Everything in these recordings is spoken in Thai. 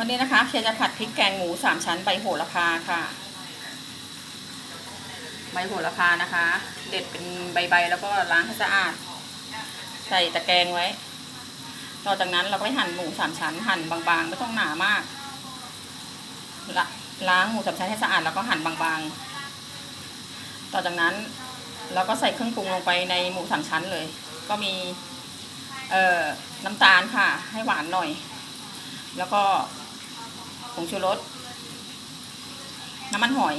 วันนี้นะคะเคียจะผัดพริกแกงหมูสามชั้นใบโหระพาค่ะ ใบโหระพานะคะ เด็ดเป็นใบๆแล้วก็ล้างให้สะอาด ใส่ตะแกรงไว้ ต่อจากนั้นเราก็ไปหั่นหมูสามชั้นหั่นบางๆไม่ต้องหนามากละล้างหมูสามชั้นให้สะอาดแล้วก็หั่นบางๆ ต่อจากนั้นเราก็ใส่เครื่องปรุงลงไปในหมูสามชั้นเลย ก็มีเอ่อน้ำตาลค่ะ ให้หวานหน่อย แล้วก็ งชูรส น้ำมันหอย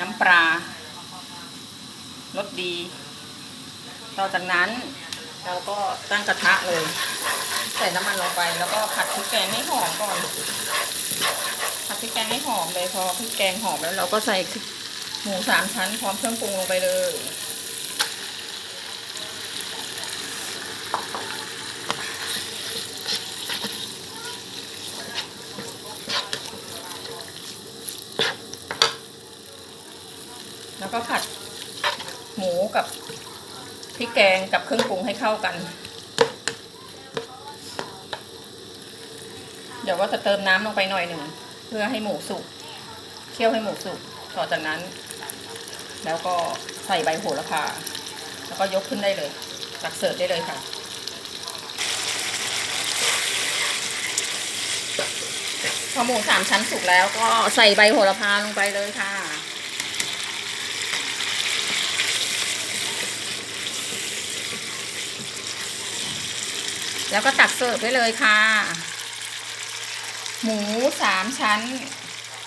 น้ำปลารสดี ต่อจากนั้นเราก็ตั้งกระทะเลย ใส่น้ำมันลงไป แล้วก็ผัดพริกแกงให้หอมก่อน ผัดพริกแกงให้หอมเลยพอพริกแกงหอมแล้วเราก็ใส่หมูสามชั้นพร้อมเครื่องปรุงลงไปเลย แล้วก็ผัดหมูกับพริกแกงกับเครื่องปรุงให้เข้ากัน เดี๋ยวก็จะเติมน้ำลงไปหน่อยหนึ่ง เพื่อให้หมูสุกเคี่ยวให้หมูสุกต่อจากนั้น แล้วก็ใส่ใบโหระพา แล้วก็ยกขึ้นได้เลยตักเสิร์ฟได้เลยค่ะพอหมูสามชั้นสุกแล้วก็ใส่ใบโหระพาลงไปเลยค่ะ แล้วก็ตักเสิร์ฟได้เลยค่ะ หมูสามชั้น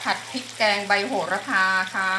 ผัดพริกแกงใบโหระพาค่ะ